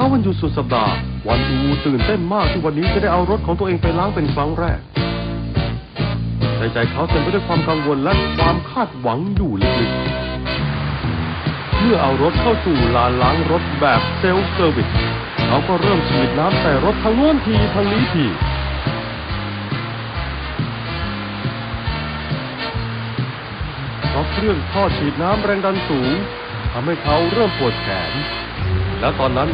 ช้าวันหยุดสุดสัปดาห์ วันอูตื่นเต้นมากที่วันนี้จะได้เอารถของตัวเองไปล้างเป็นครั้งแรกในใจเขาเต็มไปด้วยความกังวลและความคาดหวังอยู่ลึกๆ เมื่อเอารถเข้าสู่ลานล้างรถแบบเซลฟ์เซอร์วิสเขาก็เริ่มฉีดน้ำใส่รถทางโน้นทีทางนี้ทีเพราะเครื่องท่อฉีดน้ำแรงดันสูงทำให้เขาเริ่มปวดแขน และตอนนั้น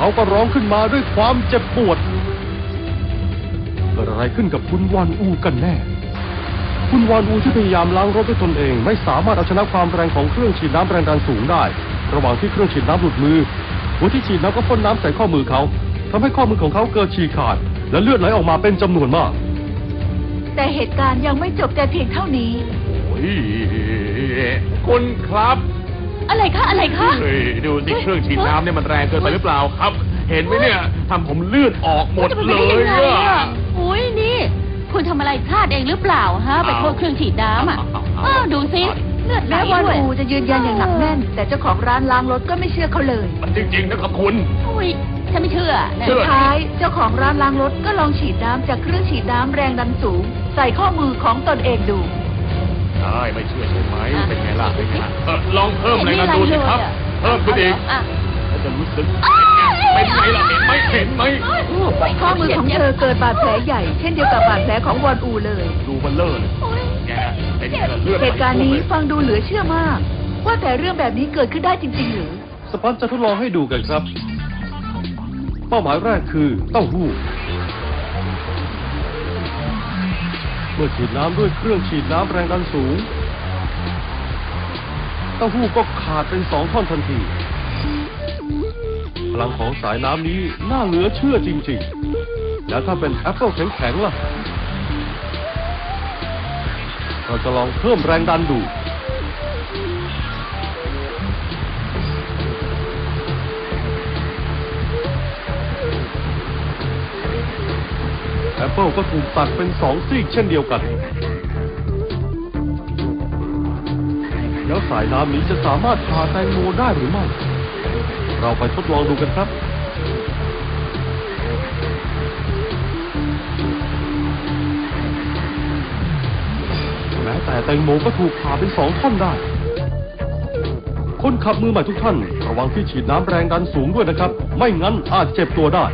เขาก็ร้องขึ้นมาด้วยความเจ็บปวด เกิดอะไรขึ้นกับคุณวานอูกันแน่ คุณวานอูที่พยายามล้างรถด้วยตนเอง ไม่สามารถเอาชนะความแรงของเครื่องฉีดน้ำแรงดันสูงได้ ระหว่างที่เครื่องฉีดน้ำหลุดมือหัวที่ฉีดน้ำก็พ่นน้ำใส่ข้อมือเขาทำให้ข้อมือของเขาเกิดฉีกขาด และเลือดไหลออกมาเป็นจำนวนมากแต่เหตุการณ์ยังไม่จบแต่เพียงเท่านี้ โอ้ยคุณครับ อะไรคะอะไรคะ เฮ้ยดูสิเครื่องฉีดน้ำเนี่ยมันแรงเกินไปหรือเปล่าครับ เห็นไหมเนี่ยทำผมเลือดออกหมดจะเป็นเลไปได้ยยังไงอะ อะอุ้ยนี่ คุณทำอะไรพลาดเองหรือเปล่าฮะ ไปโทษเครื่องฉีดน้ำอะเอาเอาเอาอ้าวดูสิเลือดไหลแม้วันด้วยอูจะยืนยันอย่างหนักแน่น แต่เจ้าของร้านล้างรถก็ไม่เชื่อเขาเลยมันจริงๆนะครับคุณ อุ้ยฉันไม่เชื่อนะเชื่สุอดท้ายเจ้าของร้านล้างรถก็ลองฉีดน้ำจากเครื่องฉีดน้ำแรงดันสูง ใส่ข้อมือของตนเองดู ใช่ไม่เชื่อใช่ไหมเป็นไงล่ะเป็นไงล่ะเออลองเพิ่มแรงดันดูสิครับเห็นเพิ่มขึ้นอีกอะแล้วจะรู้สึกเป็นไงล่ะเห็นไหมเห็นไหมข้อมือของเธอเกิดบาดแผลใหญ่ เช่นเดียวกับบาดแผลของวอนอูเลย ดูมันเลอะเลยโอ๊ยแกเป็นไงล่ะเลือดเหตุการณ์นี้ฟังดูเหลือเชื่อมาก ว่าแต่เรื่องแบบนี้เกิดขึ้นได้จริง ๆ หรือ สปันจะทดลองให้ดูกันครับ เป้าหมายแรกคือเต้าหู้ เมื่อฉีดน้ำด้วยเครื่องฉีดน้ำแรงดันสูง เต้าหู้ก็ขาดเป็นสองท่อนทันที พลังของสายน้ำนี้น่าเหลือเชื่อจริงๆ แล้วถ้าเป็นแอปเปิลแข็งๆล่ะ เราจะลองเพิ่มแรงดันดู แอปเปิลก็ถูกตัดเป็นสองซีกเช่นเดียวกัน แล้วสายน้ำนี้จะสามารถผ่าแตงโมได้หรือไม่ เราไปทดลองดูกันครับแม้แต่แตงโมก็ถูกผ่าเป็นสองท่อนได้ คนขับมือใหม่ทุกท่าน ระวังที่ฉีดน้ำแรงดันสูงด้วยนะครับ ไม่งั้นอาจเจ็บตัวได้